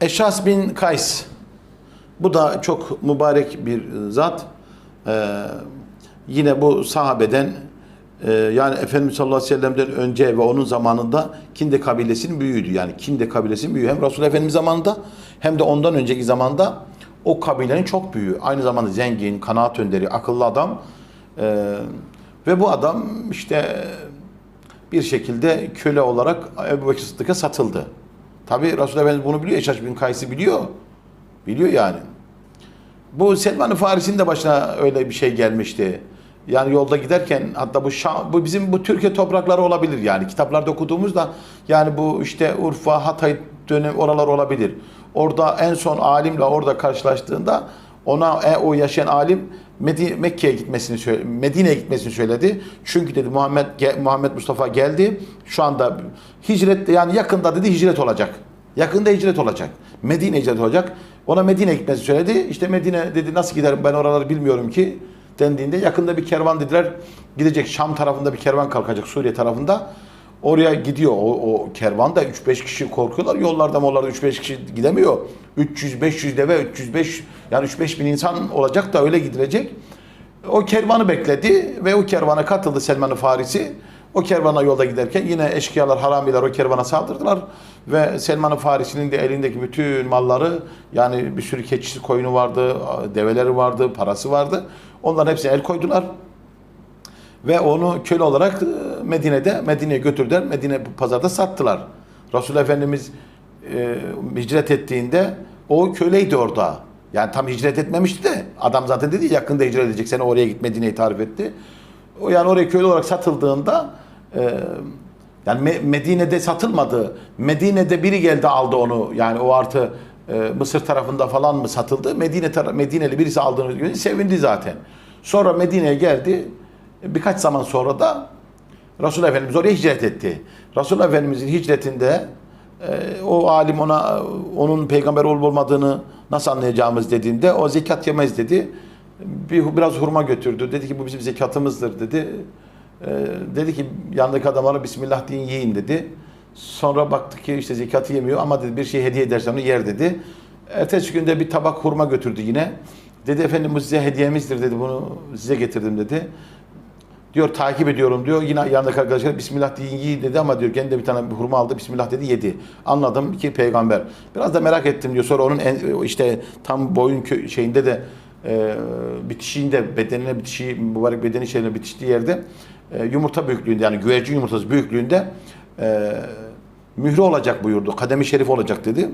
Eşas bin Kays. Bu da çok mübarek bir zat. Ee, yine bu sahabeden e, yani Efendimiz sallallahu aleyhi ve sellem'den önce ve onun zamanında Kinde kabilesinin büyüğüydü. Yani Kinde kabilesinin büyüğü. Hem Resul Efendimiz zamanında hem de ondan önceki zamanda o kabilenin çok büyüğü. Aynı zamanda zengin, kanaat önderi, akıllı adam. Ee, ve bu adam işte bir şekilde köle olarak Ebu Bekir Sıddık'a satıldı. Tabi Resulullah Efendimiz bunu biliyor. Eşaş bin Kays'ı biliyor. Biliyor yani. Bu Selman-ı Farisi'nin de başına öyle bir şey gelmişti. Yani yolda giderken hatta bu Şam, bu bizim bu Türkiye toprakları olabilir yani. Kitaplarda okuduğumuzda yani bu işte Urfa, Hatay dönem oralar olabilir. Orada en son alimle orada karşılaştığında ona e, o yaşayan alim Mekke'ye gitmesini Medine'ye gitmesini söyledi. Çünkü dedi Muhammed Muhammed Mustafa geldi. Şu anda hicret yani yakında dedi hicret olacak. Yakında hicret olacak. Medine hicret olacak. Ona Medine'ye gitmesini söyledi. İşte Medine dedi nasıl giderim ben oraları bilmiyorum ki dendiğinde yakında bir kervan dediler gidecek Şam tarafında bir kervan kalkacak Suriye tarafında. Oraya gidiyor o, o kervan da 3-5 kişi korkuyorlar. Yollarda mollarda 3-5 kişi gidemiyor. 300-500 deve 305 yani 3-5 bin insan olacak da öyle gidilecek. O kervanı bekledi ve o kervana katıldı Selman-ı Farisi. O kervana yolda giderken yine eşkıyalar, haramiler o kervana saldırdılar. Ve Selman-ı Farisi'nin de elindeki bütün malları yani bir sürü keçisi, koyunu vardı, develeri vardı, parası vardı. Onların hepsine el koydular. Ve onu köle olarak e, Medine'de Medine'ye götürdüler. Medine pazarda sattılar. Resul Efendimiz e, hicret ettiğinde o köleydi orada. Yani tam hicret etmemişti de adam zaten dedi ya, yakında hicret edecek. Seni oraya git Medine'yi tarif etti. Yani oraya köle olarak satıldığında e, yani Me- Medine'de satılmadı. Medine'de biri geldi aldı onu. Yani o artı e, Mısır tarafında falan mı satıldı? Medine Medineli birisi aldığını görünce sevindi zaten. Sonra Medine'ye geldi. Birkaç zaman sonra da Resulullah Efendimiz oraya hicret etti. Resulullah Efendimizin hicretinde e, o alim ona onun peygamber olup olmadığını nasıl anlayacağımız dediğinde o zekat yemez dedi. Bir, biraz hurma götürdü. Dedi ki bu bizim zekatımızdır dedi. E, dedi ki yanındaki adamlara Bismillah deyin yiyin dedi. Sonra baktı ki işte zekatı yemiyor ama dedi bir şey hediye edersem onu yer dedi. Ertesi günde bir tabak hurma götürdü yine. Dedi efendim bu size hediyemizdir dedi bunu size getirdim dedi. Diyor takip ediyorum diyor. Yine yanındaki arkadaşlar Bismillah deyin yiyin dedi ama diyor kendi bir tane bir hurma aldı. Bismillah dedi yedi. Anladım ki peygamber. Biraz da merak ettim diyor. Sonra onun en, işte tam boyun şeyinde de e, bitişiğinde bedenine bitişiği mübarek bedeni şeyine bitiştiği yerde e, yumurta büyüklüğünde yani güvercin yumurtası büyüklüğünde e, mührü olacak buyurdu. Kademi şerif olacak dedi.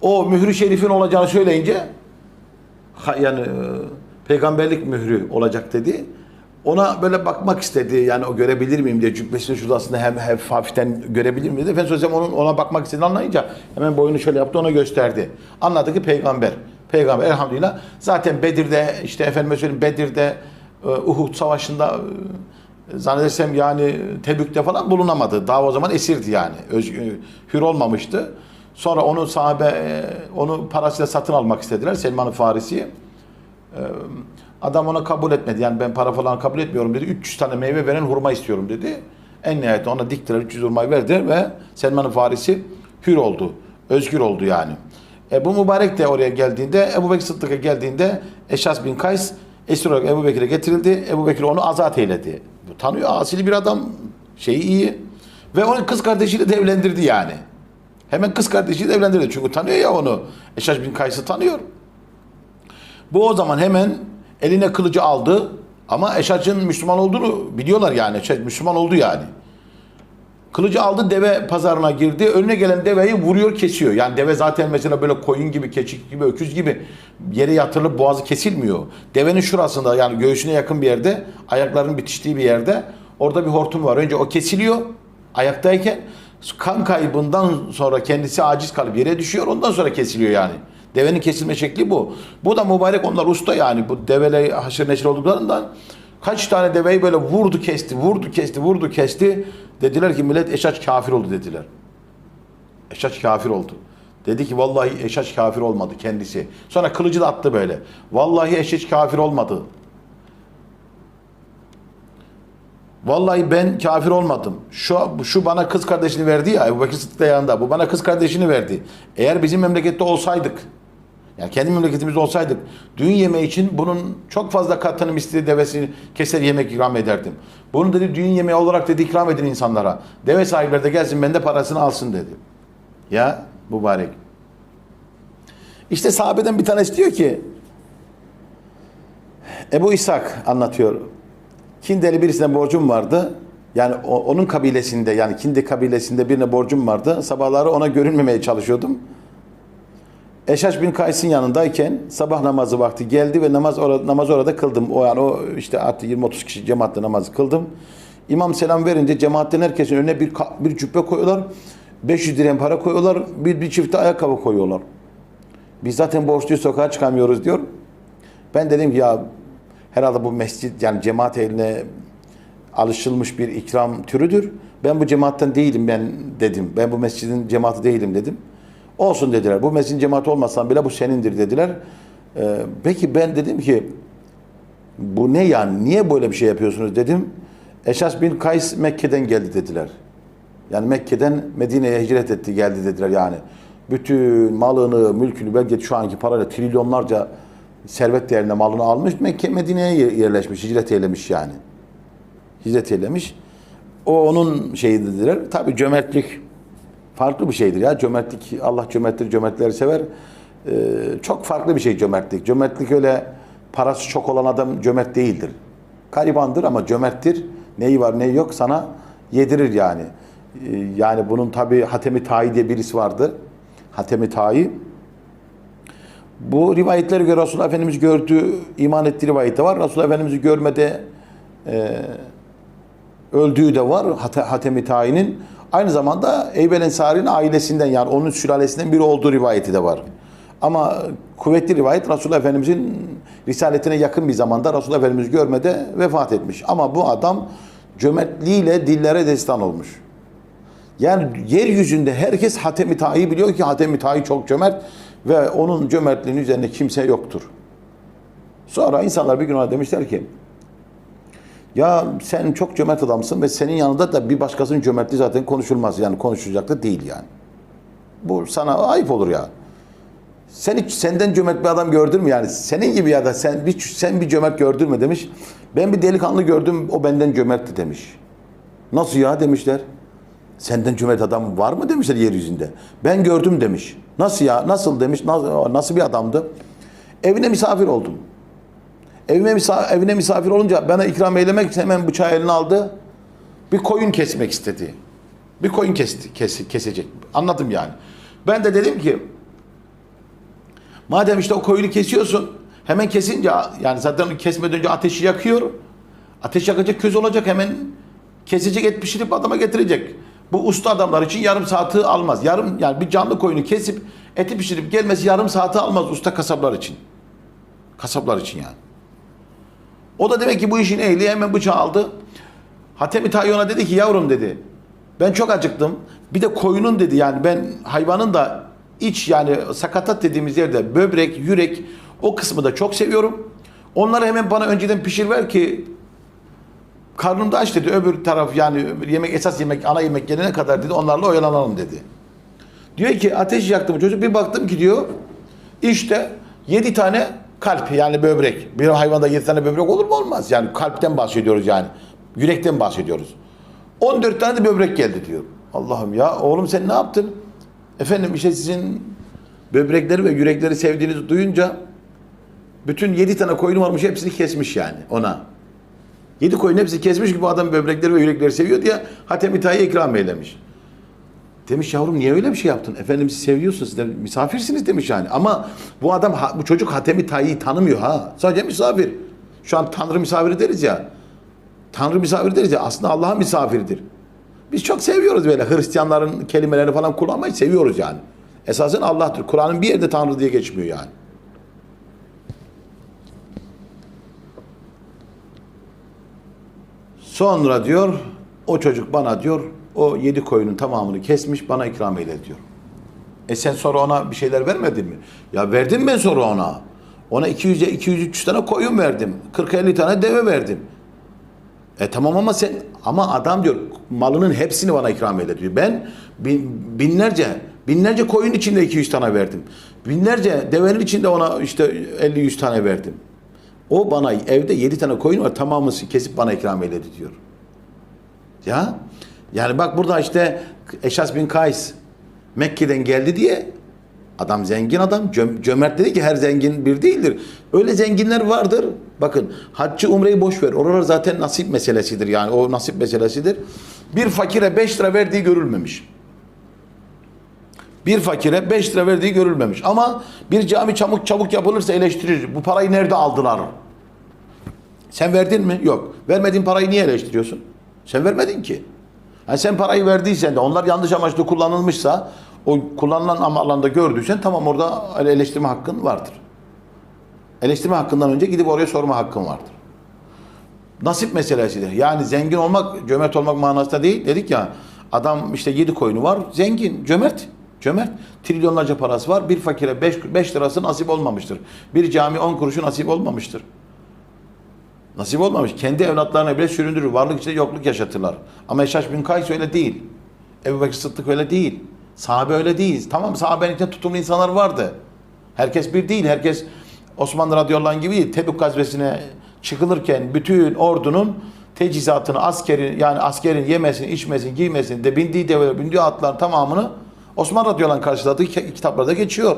O mührü şerifin olacağını söyleyince yani e, peygamberlik mührü olacak dedi. Ona böyle bakmak istedi. Yani o görebilir miyim diye cübbesinin şurasında hem, hem hafiften görebilir miyim dedi. Efendimiz Aleyhisselam onun ona bakmak istediğini anlayınca hemen boyunu şöyle yaptı ona gösterdi. Anladı ki peygamber. Peygamber elhamdülillah. Zaten Bedir'de işte efendime söyleyeyim Bedir'de e, Uhud savaşında e, zannedersem yani Tebük'te falan bulunamadı. Daha o zaman esirdi yani. Özgür, hür olmamıştı. Sonra onu sahabe e, onu parasıyla satın almak istediler Selman-ı Farisi'yi. Adam ona kabul etmedi. Yani ben para falan kabul etmiyorum dedi. 300 tane meyve veren hurma istiyorum dedi. En nihayetinde ona diktiler 300 hurmayı verdiler ve Selman-ı Farisi hür oldu. Özgür oldu yani. E, bu mübarek de oraya geldiğinde Ebu Bekir Sıddık'a geldiğinde Eşas bin Kays esir olarak Ebu Bekir'e getirildi. Ebu Bekir onu azat eyledi. Bu tanıyor asil bir adam. Şeyi iyi. Ve onu kız kardeşiyle de evlendirdi yani. Hemen kız kardeşiyle evlendirdi. Çünkü tanıyor ya onu. Eşas bin Kays'ı tanıyor. Bu o zaman hemen eline kılıcı aldı ama Eşac'ın Müslüman olduğunu biliyorlar yani. Eşac Müslüman oldu yani. Kılıcı aldı deve pazarına girdi. Önüne gelen deveyi vuruyor kesiyor. Yani deve zaten mesela böyle koyun gibi, keçik gibi, öküz gibi yere yatırılıp boğazı kesilmiyor. Devenin şurasında yani göğsüne yakın bir yerde, ayaklarının bitiştiği bir yerde orada bir hortum var. Önce o kesiliyor ayaktayken kan kaybından sonra kendisi aciz kalıp yere düşüyor. Ondan sonra kesiliyor yani. Devenin kesilme şekli bu. Bu da mübarek onlar usta yani. Bu develer haşır neşir olduklarından kaç tane deveyi böyle vurdu kesti, vurdu kesti, vurdu kesti. Dediler ki millet eşaç kafir oldu dediler. Eşaç kafir oldu. Dedi ki vallahi eşaç kafir olmadı kendisi. Sonra kılıcı da attı böyle. Vallahi eşaç kafir olmadı. Vallahi ben kafir olmadım. Şu, şu bana kız kardeşini verdi ya Ebu Bekir Sıddık da yanında. Bu bana kız kardeşini verdi. Eğer bizim memlekette olsaydık yani kendi memleketimizde olsaydık düğün yemeği için bunun çok fazla katını misli devesini keser yemek ikram ederdim. Bunu dedi düğün yemeği olarak dedi ikram edin insanlara. Deve sahipleri de gelsin bende parasını alsın dedi. Ya mübarek. İşte sahabeden bir tanesi diyor ki Ebu İshak anlatıyor. Kindeli birisine borcum vardı. Yani onun kabilesinde yani Kindi kabilesinde birine borcum vardı. Sabahları ona görünmemeye çalışıyordum. Eşaş bin Kays'ın yanındayken sabah namazı vakti geldi ve namaz orada, namaz orada kıldım. O yani o işte artık 20-30 kişi cemaatle namazı kıldım. İmam selam verince cemaatten herkesin önüne bir bir cübbe koyuyorlar. 500 dirhem para koyuyorlar. Bir, bir çifte ayakkabı koyuyorlar. Biz zaten borçluyuz sokağa çıkamıyoruz diyor. Ben dedim ki ya herhalde bu mescit yani cemaat eline alışılmış bir ikram türüdür. Ben bu cemaatten değilim ben dedim. Ben bu mescidin cemaati değilim dedim. Olsun dediler. Bu mescidin cemaati olmasan bile bu senindir dediler. Ee, peki ben dedim ki bu ne yani? Niye böyle bir şey yapıyorsunuz dedim. Eşas bin Kays Mekke'den geldi dediler. Yani Mekke'den Medine'ye hicret etti geldi dediler yani. Bütün malını, mülkünü belki şu anki parayla trilyonlarca servet değerinde malını almış. Mekke Medine'ye yer- yerleşmiş, hicret eylemiş yani. Hicret eylemiş. O onun şeyi dediler. Tabii cömertlik farklı bir şeydir ya. Cömertlik, Allah cömerttir, cömertleri sever. Ee, çok farklı bir şey cömertlik. Cömertlik öyle parası çok olan adam cömert değildir. Garibandır ama cömerttir. Neyi var neyi yok sana yedirir yani. Ee, yani bunun tabi Hatemi Tayi diye birisi vardı. Hatemi Tayi. Bu rivayetlere göre Resulullah Efendimiz gördü, iman ettiği rivayette var. Resulullah Efendimiz'i görmede öldüğü de var Hat- Hatemi Tayi'nin. Aynı zamanda Eybel Ensari'nin ailesinden yani onun sülalesinden biri olduğu rivayeti de var. Ama kuvvetli rivayet Resulullah Efendimiz'in risaletine yakın bir zamanda Resulullah Efendimiz görmede vefat etmiş. Ama bu adam cömertliğiyle dillere destan olmuş. Yani yeryüzünde herkes Hatemi Tayi biliyor ki Hatemi Tayi çok cömert ve onun cömertliğinin üzerinde kimse yoktur. Sonra insanlar bir gün ona demişler ki ya sen çok cömert adamsın ve senin yanında da bir başkasının cömertliği zaten konuşulmaz. Yani konuşulacak da değil yani. Bu sana ayıp olur ya. Sen hiç senden cömert bir adam gördün mü yani? Senin gibi ya da sen bir, sen bir cömert gördün mü demiş. Ben bir delikanlı gördüm o benden cömertti demiş. Nasıl ya demişler. Senden cömert adam var mı demişler yeryüzünde. Ben gördüm demiş. Nasıl ya? Nasıl demiş. Nasıl, nasıl bir adamdı? Evine misafir oldum. Evime, misafir, evine misafir olunca bana ikram eylemek için hemen bıçağı eline aldı. Bir koyun kesmek istedi. Bir koyun kesti, kes, kesecek. Anladım yani. Ben de dedim ki madem işte o koyunu kesiyorsun hemen kesince yani zaten kesmeden önce ateşi yakıyor. Ateş yakacak köz olacak hemen kesecek et pişirip adama getirecek. Bu usta adamlar için yarım saati almaz. Yarım yani bir canlı koyunu kesip eti pişirip gelmesi yarım saati almaz usta kasaplar için. Kasaplar için yani. O da demek ki bu işin ehli hemen bıçağı aldı. Hatemi Tayyon'a dedi ki yavrum dedi. Ben çok acıktım. Bir de koyunun dedi yani ben hayvanın da iç yani sakatat dediğimiz yerde böbrek, yürek o kısmı da çok seviyorum. Onları hemen bana önceden pişir ver ki karnım da aç dedi. Öbür taraf yani yemek esas yemek ana yemek gelene kadar dedi onlarla oyalanalım dedi. Diyor ki ateş yaktım çocuk bir baktım ki diyor işte 7 tane kalp yani böbrek. Bir hayvanda 7 tane böbrek olur mu olmaz. Yani kalpten bahsediyoruz yani. Yürekten bahsediyoruz. 14 tane de böbrek geldi diyor. Allah'ım ya oğlum sen ne yaptın? Efendim işte sizin böbrekleri ve yürekleri sevdiğinizi duyunca bütün 7 tane koyunu varmış hepsini kesmiş yani ona. 7 koyun hepsini kesmiş ki bu adam böbrekleri ve yürekleri seviyor diye Hatem İta'yı ikram eylemiş. Demiş yavrum niye öyle bir şey yaptın? Efendim siz seviyorsunuz, siz de misafirsiniz demiş yani. Ama bu adam, bu çocuk Hatemi Tayyip'i tanımıyor ha. Sadece misafir. Şu an Tanrı misafiri deriz ya. Tanrı misafiri deriz ya. Aslında Allah'ın misafiridir. Biz çok seviyoruz böyle Hristiyanların kelimelerini falan kullanmayı seviyoruz yani. Esasen Allah'tır. Kur'an'ın bir yerde Tanrı diye geçmiyor yani. Sonra diyor o çocuk bana diyor o yedi koyunun tamamını kesmiş bana ikram eyle diyor. E sen sonra ona bir şeyler vermedin mi? Ya verdim ben sonra ona. Ona 200'e 200 300 tane koyun verdim. 40 50 tane deve verdim. E tamam ama sen ama adam diyor malının hepsini bana ikram eyle diyor. Ben bin- binlerce binlerce koyun içinde 200 tane verdim. Binlerce devenin içinde ona işte 50-100 tane verdim. O bana evde 7 tane koyun var tamamını kesip bana ikram eyledi diyor. Ya yani bak burada işte Eşas bin Kays Mekke'den geldi diye adam zengin adam cöm- cömert dedi ki her zengin bir değildir. Öyle zenginler vardır. Bakın haccı umreyi boş ver. Oralar zaten nasip meselesidir yani o nasip meselesidir. Bir fakire 5 lira verdiği görülmemiş. Bir fakire 5 lira verdiği görülmemiş. Ama bir cami çabuk çabuk yapılırsa eleştirir. Bu parayı nerede aldılar? Sen verdin mi? Yok. Vermediğin parayı niye eleştiriyorsun? Sen vermedin ki. Yani sen parayı verdiysen de onlar yanlış amaçlı kullanılmışsa o kullanılan alanda gördüysen tamam orada eleştirme hakkın vardır. Eleştirme hakkından önce gidip oraya sorma hakkın vardır. Nasip meselesidir. Yani zengin olmak, cömert olmak manasında değil. Dedik ya adam işte yedi koyunu var, zengin, cömert. Cömert. Trilyonlarca parası var. Bir fakire 5 lirası nasip olmamıştır. Bir cami 10 kuruşu nasip olmamıştır. Nasip olmamış. Kendi evlatlarına bile süründürür. Varlık içinde yokluk yaşatırlar. Ama Eşaş bin Kays öyle değil. Ebu Bekir Sıddık öyle değil. Sahabe öyle değil. Tamam sahabenin içinde tutumlu insanlar vardı. Herkes bir değil. Herkes Osmanlı radıyallahu anh gibi değil. Tebük gazvesine çıkılırken bütün ordunun tecizatını, askeri yani askerin yemesini, içmesini, giymesini, de bindiği develer, bindiği atların tamamını Osman radıyallahu anh karşıladığı ki- kitaplarda geçiyor.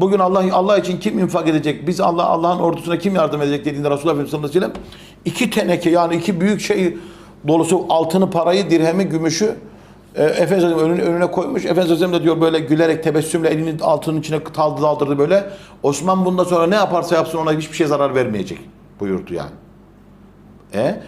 Bugün Allah Allah için kim infak edecek? Biz Allah Allah'ın ordusuna kim yardım edecek dediğinde Resulullah Efendimiz sallallahu aleyhi ve sellem iki teneke yani iki büyük şey dolusu altını, parayı, dirhemi, gümüşü e, Efendimiz önüne, önüne koymuş. Efendimiz da diyor böyle gülerek tebessümle elini altının içine daldı daldırdı böyle. Osman bundan sonra ne yaparsa yapsın ona hiçbir şey zarar vermeyecek buyurdu yani. E,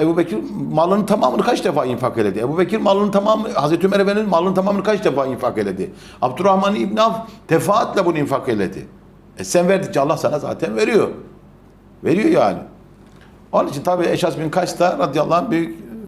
Ebu, Bekir malının tamamını kaç defa infak eyledi? Ebu Bekir malının tamamı, Hazreti Ömer Efendi'nin malının tamamını kaç defa infak eyledi? Abdurrahman İbn Avf defaatle bunu infak eyledi. E sen verdikçe Allah sana zaten veriyor. Veriyor yani. Onun için tabi Eşas bin Kays da radıyallahu anh büyük